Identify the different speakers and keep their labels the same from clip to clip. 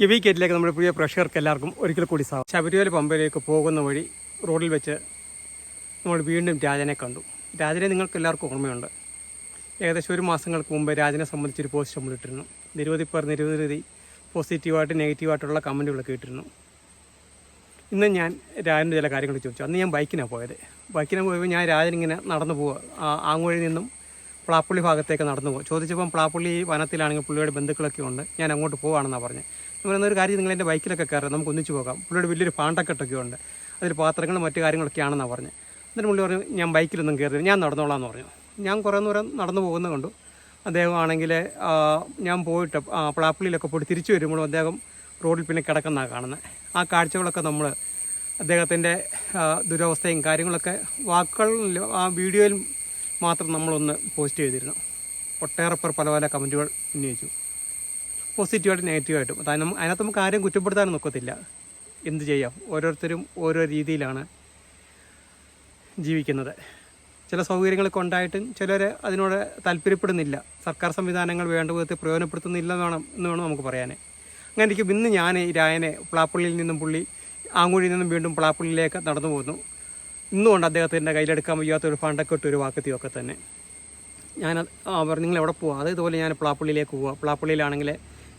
Speaker 1: ഗവി ഗേറ്റിലേക്ക് നമ്മുടെ പ്രിയ പ്രേക്ഷകർക്ക് എല്ലാവർക്കും ഒരിക്കൽ കൂടി സാ ശബരിമല പമ്പയിലേക്ക് പോകുന്ന വഴി റോഡിൽ വെച്ച് നമ്മൾ വീണ്ടും രാജനെ കണ്ടു. രാജനെ നിങ്ങൾക്ക് എല്ലാവർക്കും ഓർമ്മയുണ്ട്. ഏകദേശം ഒരു മാസങ്ങൾക്ക് മുമ്പ് രാജനെ സംബന്ധിച്ചൊരു പോസ്റ്റ് നമ്മൾ ഇട്ടിരുന്നു. നിരവധി പേർ നിരവധി പോസിറ്റീവായിട്ട് നെഗറ്റീവായിട്ടുള്ള കമന്റുകളൊക്കെ ഇട്ടിരുന്നു. ഇന്ന് ഞാൻ രാജന്റെ ചില കാര്യങ്ങൾ ചോദിച്ചു. അന്ന് ഞാൻ ബൈക്കിനാണ് പോയത്. ബൈക്കിനാണ് പോയപ്പോൾ ഞാൻ രാജൻ ഇങ്ങനെ നടന്നു പോവുക. ആങ്ങുവഴി നിന്നും പ്ലാപ്പുള്ളി ഭാഗത്തേക്ക് നടന്നു പോകും. ചോദിച്ചപ്പം പ്ലാപ്പുള്ളി വനത്തിലാണെങ്കിൽ പുള്ളിയുടെ ബന്ധുക്കളൊക്കെ ഉണ്ട്. ഞാൻ അങ്ങോട്ട് പോവാണെന്നാണ് പറഞ്ഞത് നമ്മൾ ഒരു കാര്യം നിങ്ങൾ എന്റെ ബൈക്കിലൊക്കെ കയറി നമുക്ക് ഒന്നിച്ച് പോകാം. പുള്ളിയുടെ വലിയൊരു പാണ്ടക്കെട്ടൊക്കെ ഉണ്ട്. അതിൽ പാത്രങ്ങളും മറ്റു കാര്യങ്ങളൊക്കെ ആണെന്നാണ് പറഞ്ഞത് എന്നിട്ട് പുള്ളി പറഞ്ഞു ഞാൻ ബൈക്കിലൊന്നും കയറി ഞാൻ നടന്നോളാം എന്ന് പറഞ്ഞു. ഞാൻ കുറേ ദൂരം നടന്നു പോകുന്ന കണ്ടു. അദ്ദേഹം ആണെങ്കിൽ ഞാൻ പോയിട്ട് പ്ലാപ്പുള്ളിയിലൊക്കെ പോയിട്ട് തിരിച്ചു വരുമ്പോഴും അദ്ദേഹം റോഡിൽ പിന്നെ കിടക്കുന്നതാണ് കാണുന്നത്. ആ കാഴ്ചകളൊക്കെ നമ്മൾ അദ്ദേഹത്തിന്റെ ദുരവസ്ഥയും കാര്യങ്ങളൊക്കെ വാക്കുകളിൽ ആ വീഡിയോയിൽ മാത്രം നമ്മളൊന്ന് പോസ്റ്റ് ചെയ്തിരുന്നു. ഒട്ടേറെ പേർ പല പല കമന്റുകൾ ഉന്നയിച്ചു. പോസിറ്റീവായിട്ടും നെഗറ്റീവായിട്ടും അതായത് നമ്മ- അതിനകത്ത് നമുക്ക് ആരെയും കുറ്റപ്പെടുത്താനും നോക്കത്തില്ല. എന്ത് ചെയ്യാം? ഓരോരുത്തരും ഓരോ രീതിയിലാണ് ജീവിക്കുന്നത്. ചില സൗകര്യങ്ങളൊക്കെ ഉണ്ടായിട്ടും ചിലർ അതിനോട് താല്പര്യപ്പെടുന്നില്ല. സർക്കാർ സംവിധാനങ്ങൾ വേണ്ട വിധത്തിൽ പ്രയോജനപ്പെടുത്തുന്നില്ല എന്ന് വേണം എന്ന് വേണം നമുക്ക് പറയാൻ അങ്ങനെ ഇരിക്കും. ഇന്ന് ഞാൻ രായനെ പ്ലാപ്പള്ളിയിൽ നിന്നും പുള്ളി ആങ്കുഴിയിൽ നിന്നും വീണ്ടും പ്ലാപ്പള്ളിയിലേക്ക് നടന്നു പോകുന്നു. ഇന്നുകൊണ്ട് അദ്ദേഹത്തിന്റെ കയ്യിലെടുക്കാൻ വയ്യാത്ത ഒരു ഫണ്ടൊക്കെ ഇട്ട് ഒരു വാക്കത്തിയൊക്കെ തന്നെ. ഞാൻ അവർ നിങ്ങൾ എവിടെ പോവാം? അത് ഇതുപോലെ ഞാൻ പ്ലാപ്പള്ളിയിലേക്ക് പോവാം. പ്ലാപ്പള്ളിയിലാണെങ്കിൽ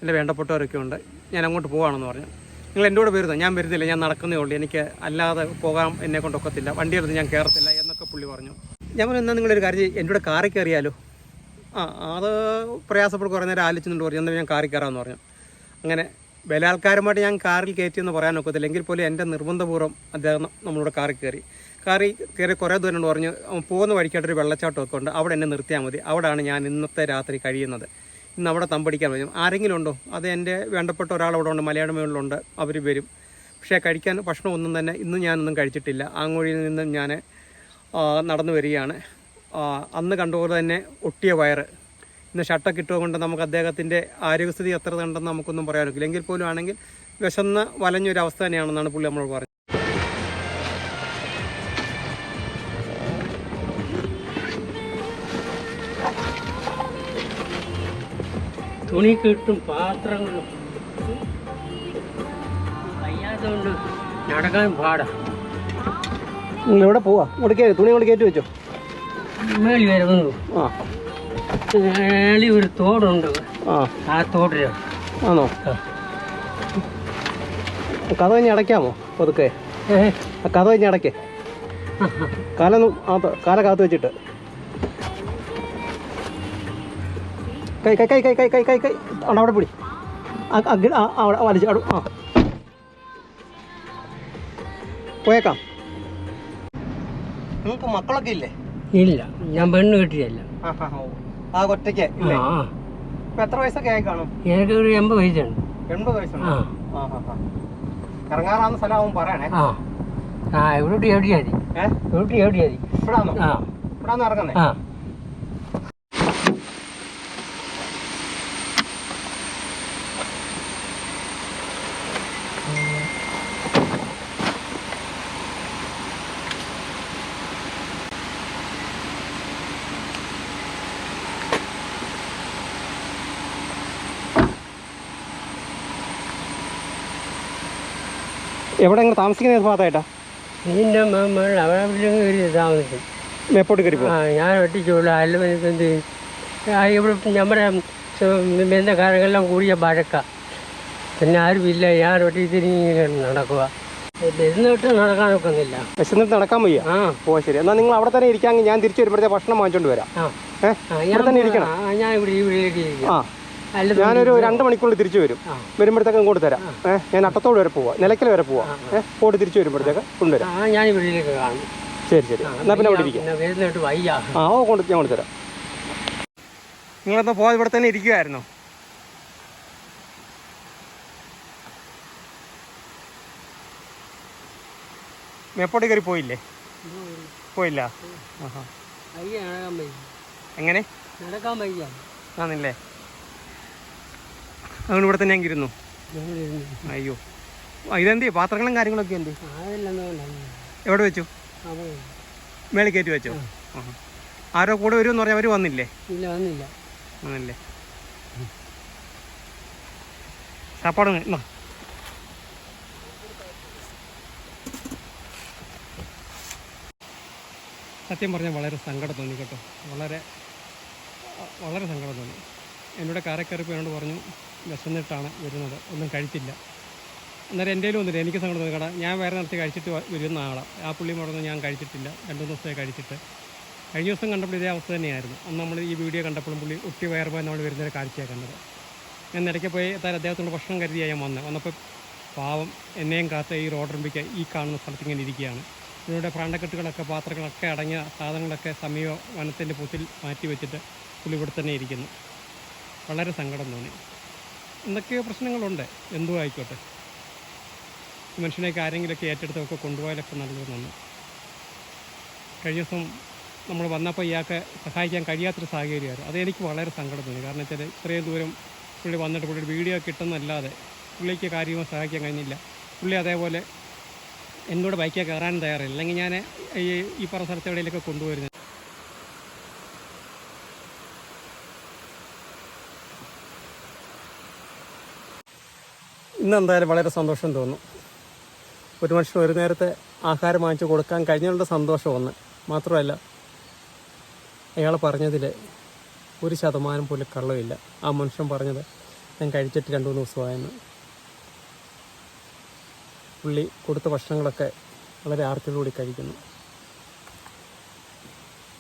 Speaker 1: എന്റെ വേണ്ടപ്പെട്ടവരൊക്കെ ഉണ്ട്. ഞാൻ അങ്ങോട്ട് പോവാണെന്ന് പറഞ്ഞു. നിങ്ങൾ എന്റെ കൂടെ വരുന്നത് ഞാൻ വരുന്നില്ല. ഞാൻ നടക്കുന്നേ ഉള്ളൂ. എനിക്ക് അല്ലാതെ പോകാൻ എന്നെ കൊണ്ടൊക്കത്തില്ല വണ്ടി വണ്ടിയെടുത്ത് ഞാൻ കയറത്തില്ല എന്നൊക്കെ പുള്ളി പറഞ്ഞു. ഞാൻ പറഞ്ഞു എന്നാൽ നിങ്ങളൊരു കാര്യം എന്റെ കൂടെ കാറി കയറിയാലോ? ആ അത് പ്രയാസപ്പെട്ട് കുറേ നേരം ആലോചിച്ചുകൊണ്ട് പറഞ്ഞു. എന്നാൽ ഞാൻ കാറി കയറാമെന്ന് പറഞ്ഞു. അങ്ങനെ ബലാത്കാരമായിട്ട് ഞാൻ കാറിൽ കയറ്റിയെന്ന് പറയാൻ ഒക്കത്തില്ല. എങ്കിൽ പോലും എന്റെ നിർബന്ധപൂർവം അദ്ദേഹം നമ്മളോട് കാറിൽ കയറി. കാറിൽ കയറി കുറേ ദൂരം പറഞ്ഞു പോകുന്ന വഴിക്കായിട്ടൊരു വെള്ളച്ചാട്ടമൊക്കെ ഉണ്ട്. അവിടെ എന്നെ നിർത്തിയാൽ മതി. അവിടെയാണ് ഞാൻ ഇന്നത്തെ രാത്രി കഴിയുന്നത്. ഇന്ന് അവിടെ തമ്പടിക്കാൻ വരും. ആരെങ്കിലും ഉണ്ടോ? അത് എന്റെ വേണ്ടപ്പെട്ട ഒരാൾ അവിടെ ഉണ്ട് മലയാള മേളിലുണ്ട്. അവർ വരും. പക്ഷേ കഴിക്കാൻ ഭക്ഷണം ഒന്നും തന്നെ ഇന്ന് ഞാനൊന്നും കഴിച്ചിട്ടില്ല. ആങ്ങോഴിയിൽ നിന്നും ഞാൻ നടന്നു വരികയാണ്. അന്ന് കണ്ടുപോലെ തന്നെ ഒട്ടിയ വയറ്. ഇന്ന് ഷട്ടൊക്കെ ഇട്ടുകൊണ്ട് നമുക്ക് അദ്ദേഹത്തിന്റെ ആരോഗ്യസ്ഥിതി എത്ര കണ്ടെന്ന് നമുക്കൊന്നും പറയാനൊക്കില്ല. എങ്കിൽ പോലും ആണെങ്കിൽ വിശന്ന് വലഞ്ഞൊരവസ്ഥ തന്നെയാണെന്നാണ് പുള്ളി നമ്മൾ പറഞ്ഞത്.
Speaker 2: തുണി കിട്ടും പാത്രങ്ങളും. വയ്യാത്തതുകൊണ്ട് നടക്കാൻ പാടാ.
Speaker 1: എവിടെ പോവാ? ഇങ്ങോട്ട് കയറി തുണി കൊണ്ട് കയറ്റി വെച്ചോ.
Speaker 2: മേളി വരുന്നു
Speaker 1: ആ.
Speaker 2: മേളി ഒരു തോടുണ്ട്.
Speaker 1: ആ.
Speaker 2: ആ തോടിൽ.
Speaker 1: ആണോ? കഥ കഴിഞ്ഞ് അടയ്ക്കാമോ പതുക്കെ? കഥ കഴിഞ്ഞ് അടയ്ക്കേ. കാലൊന്നും കാല കാത്തു വെച്ചിട്ട്. കൈ കൈ കൈ കൈ കൈ കൈ കൈ കൈ. അവിടെ പിടി. അവിടെ വലിച്ച് അവിടെ ആ. പോയേക്കാം. നിങ്ങൾക്ക് മക്കളൊക്കെ ഇല്ലേ?
Speaker 2: ഇല്ല ഞാൻ പെണ്ണ് കിട്ടിയല്ല
Speaker 1: ആ ഒറ്റയ്ക്ക് എത്ര വയസ്സൊക്കെ ആയി കാണും?
Speaker 2: എനിക്ക് ഒരു എൺപത് വയസ്സുണ്ട്.
Speaker 1: എൺപത് വയസ്സുണ്ട്?
Speaker 2: ആ.
Speaker 1: ഇറങ്ങാറാവുന്ന സ്ഥലമാവും പറയണേ.
Speaker 2: ആ. ആ എവിടെ എവിടെയാ മതി?
Speaker 1: ഏ?
Speaker 2: എവിടെ എവിടെയാ മതി?
Speaker 1: ഇവിടാന്നോ?
Speaker 2: ആ.
Speaker 1: ഇറങ്ങുന്നേ? എവിടെ നിങ്ങൾ താമസിക്കുന്ന ഏത് ഭാഗത്തായിട്ടാ?
Speaker 2: അവിടെ കയറി താമസിക്കും
Speaker 1: എപ്പോട്ട് കയറി
Speaker 2: ആ ഞാൻ ഒട്ടിച്ചുള്ളൂ അല്ല എന്ത് ആ ഇവിടെ നമ്മുടെ ബന്ധക്കാരെല്ലാം കൂടിയ വഴക്ക പിന്നെ ആരുമില്ല ഞാൻ ഒട്ടി തിരിഞ്ഞ് നടക്കുക നടക്കാൻ ഒക്കുന്നില്ല
Speaker 1: വിശന്നിട്ട് നടക്കാൻ വയ്യ?
Speaker 2: ആ.
Speaker 1: ഓ ശരി. എന്നാൽ നിങ്ങൾ അവിടെ തന്നെ ഇരിക്കാമെങ്കിൽ ഞാൻ തിരിച്ചു വരുമ്പോഴത്തെ ഭക്ഷണം വാങ്ങിച്ചോണ്ട് വരാം. ഇവിടെ തന്നെ ഇരിക്കണം.
Speaker 2: ഞാൻ ഇവിടെ ഇവിടെ
Speaker 1: ആ. ഞാനൊരു രണ്ട് മണിക്കൂറിൽ തിരിച്ചു വരും. വരുമ്പോഴത്തേക്ക് ഇങ്ങോട്ട് തരാം. ഏഹ് ഞാൻ അട്ടത്തോട് വരെ പോവാം. നിലയ്ക്കൽ വരെ പോവാം. ഏഹ് പോട്ട് തിരിച്ചു വരുമ്പോഴത്തേക്ക് കൊണ്ടുവരാം.
Speaker 2: ആ ഞാൻ ഈ വീട്ടിലേക്ക് കാണും.
Speaker 1: ശരി ശരി. എന്നാൽ പിന്നെ അവിടെ ഇരിക്കാം. ആ ഓ കൊണ്ട് ഞാൻ കൊണ്ടുതരാം നിങ്ങളെന്താ പോകാതെ ഇവിടെ തന്നെ ഇരിക്കുമായിരുന്നോ മേപ്പോട്ട് കയറി പോയില്ലേ? പോയില്ല? എങ്ങനെ?
Speaker 2: നടക്കാൻ വയ്യ.
Speaker 1: ആണല്ലേ അതുകൊണ്ട് ഇവിടെ തന്നെ ഇരുന്നു? അയ്യോ. ഇതെന്തേ? പാത്രങ്ങളും കാര്യങ്ങളൊക്കെ എന്ത്? എവിടെ വെച്ചു? മേളിൽ കയറ്റി വെച്ചോ. ആരോ കൂടെ വരുമെന്ന് പറഞ്ഞാൽ അവർ വന്നില്ലേ?
Speaker 2: ഇല്ല വന്നില്ല.
Speaker 1: വന്നില്ലേ? സാപ്പാട് എന്നാ സത്യം പറഞ്ഞാൽ വളരെ സങ്കടം തോന്നി കേട്ടോ. വളരെ വളരെ സങ്കടം തോന്നി. എന്നോട് കാരക്കയറിപ്പോൾ കയറിപ്പോൾ എന്നോട് പറഞ്ഞു വിശന്നിട്ടാണ് വരുന്നത്. ഒന്നും കഴിച്ചില്ല. അന്നേരം എന്റെ ഒന്നുമില്ല. എനിക്ക് സങ്കടം കട ഞാൻ വേറെ നടത്തി കഴിച്ചിട്ട് വരുന്ന ആളാണ് ആ പുള്ളി പറഞ്ഞു ഞാൻ കഴിച്ചിട്ടില്ല. രണ്ട് മൂന്ന് ദിവസമായി കഴിച്ചിട്ട്. കഴിഞ്ഞ ദിവസം കണ്ടപ്പോൾ ഇതേ അവസ്ഥ തന്നെയായിരുന്നു. അന്ന് നമ്മൾ ഈ വീഡിയോ കണ്ടപ്പോഴും പുള്ളി ഒട്ടി വയറുപോയി നമ്മൾ വരുന്നൊരു കാഴ്ചയാണ് കണ്ടത്. ഞാൻ ഇടയ്ക്ക് പോയി എത്താൻ അദ്ദേഹത്തോട് ഭക്ഷണം കരുതിയാൽ ഞാൻ വന്നത് വന്നപ്പോൾ പാവം എന്നെയും കാത്ത് ഈ റോഡറുമ്പിക്ക് ഈ കാണുന്ന സ്ഥലത്ത് ഇങ്ങനെ ഇരിക്കുകയാണ്. ഇതിലൂടെ പ്രാണ്ടക്കെട്ടുകളൊക്കെ പാത്രങ്ങളൊക്കെ അടങ്ങിയ സാധനങ്ങളൊക്കെ സമീപ വനത്തിന്റെ പൂത്തിൽ മാറ്റി വെച്ചിട്ട് പുള്ളി ഇവിടെ തന്നെ ഇരിക്കുന്നു. വളരെ സങ്കടം തോന്നി. എന്തൊക്കെയോ പ്രശ്നങ്ങളുണ്ട്. എന്തോ ആയിക്കോട്ടെ. മനുഷ്യനെ ആരെങ്കിലുമൊക്കെ ഏറ്റെടുത്തൊക്കെ കൊണ്ടുപോയാലൊക്കെ നന്ന് കഴിഞ്ഞ ദിവസം നമ്മൾ വന്നപ്പോൾ ഇയാൾക്ക് സഹായിക്കാൻ കഴിയാത്തൊരു സാഹചര്യമായിരുന്നു. അത് എനിക്ക് വളരെ സങ്കടം തോന്നി. കാരണം വെച്ചാൽ ഇത്രയും ദൂരം പുള്ളി വന്നിട്ട് പുള്ളിയുടെ വീഡിയോ കിട്ടുന്നല്ലാതെ പുള്ളിക്ക് കാര്യമായി സഹായിക്കാൻ കഴിഞ്ഞില്ല. പുള്ളി അതേപോലെ എന്നോട് ബൈക്കിൽ കയറാനും തയ്യാറില്ല. അല്ലെങ്കിൽ ഞാൻ ഈ ഈ പറഞ്ഞ സ്ഥലത്ത് എവിടെയെങ്കിലൊക്കെ കൊണ്ടുപോയിരുന്നു. ഇന്ന് എന്തായാലും വളരെ സന്തോഷം തോന്നുന്നു ഒരു മനുഷ്യൻ ഒരു നേരത്തെ ആഹാരം വാങ്ങിച്ചു കൊടുക്കാൻ കഴിഞ്ഞുള്ള സന്തോഷം ഒന്ന് മാത്രമല്ല അയാൾ പറഞ്ഞതിൽ ഒരു ശതമാനം പോലും കള്ളമില്ല ആ മനുഷ്യൻ പറഞ്ഞത് ഞാൻ കഴിച്ചിട്ട് രണ്ട് മൂന്ന് ദിവസമായെന്ന് പുള്ളി കൊടുത്ത ഭക്ഷണങ്ങളൊക്കെ വളരെ ആർത്തിയോടുകൂടി കഴിക്കുന്നു.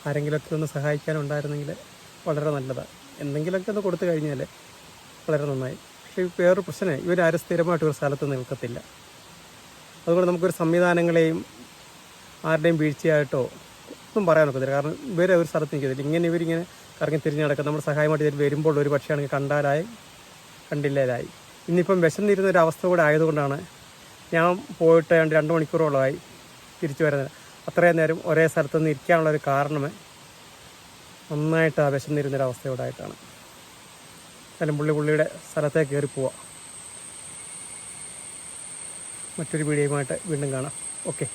Speaker 1: ആരെങ്കിലുമൊക്കെ ഒന്ന് സഹായിക്കാനുണ്ടായിരുന്നെങ്കിൽ വളരെ നല്ലതാണ് എന്തെങ്കിലുമൊക്കെ ഒന്ന് കൊടുത്തു കഴിഞ്ഞാൽ വളരെ നന്നായി. പക്ഷേ വേറൊരു പ്രശ്നമേ ഇവരാരും സ്ഥിരമായിട്ട് ഒരു സ്ഥലത്ത് നിൽക്കത്തില്ല. അതുകൊണ്ട് നമുക്കൊരു സംവിധാനങ്ങളെയും ആരുടെയും വീഴ്ചയായിട്ടോ ഒന്നും പറയാൻ ഒക്കത്തില്ല. കാരണം ഇവരെ ഒരു സ്ഥലത്ത് നിൽക്കത്തില്ല. ഇങ്ങനെ ഇവരിങ്ങനെ കറങ്ങി തിരിഞ്ഞ് നടക്കുക. നമ്മുടെ സഹായമായിട്ട് ഇതിൽ വരുമ്പോൾ ഒരു പക്ഷേയാണെങ്കിൽ കണ്ടാലായി കണ്ടില്ലാതായി ഇന്നിപ്പം വിശന്നിരുന്ന ഒരു അവസ്ഥ കൂടെ ആയതുകൊണ്ടാണ് ഞാൻ പോയിട്ട് രണ്ട് രണ്ട് മണിക്കൂറോളമായി തിരിച്ചു വരുന്നത്. അത്രയും നേരം ഒരേ സ്ഥലത്ത് നിന്ന് ഇരിക്കാനുള്ള ഒരു കാരണം നന്നായിട്ട് ആ വിശന്നിരുന്നൊരു എന്നാലും പുള്ളി പുള്ളിയുടെ സ്ഥലത്തേക്ക് കയറി പോവാം. മറ്റൊരു വീഡിയോയുമായിട്ട് വീണ്ടും കാണാം. ഓക്കെ.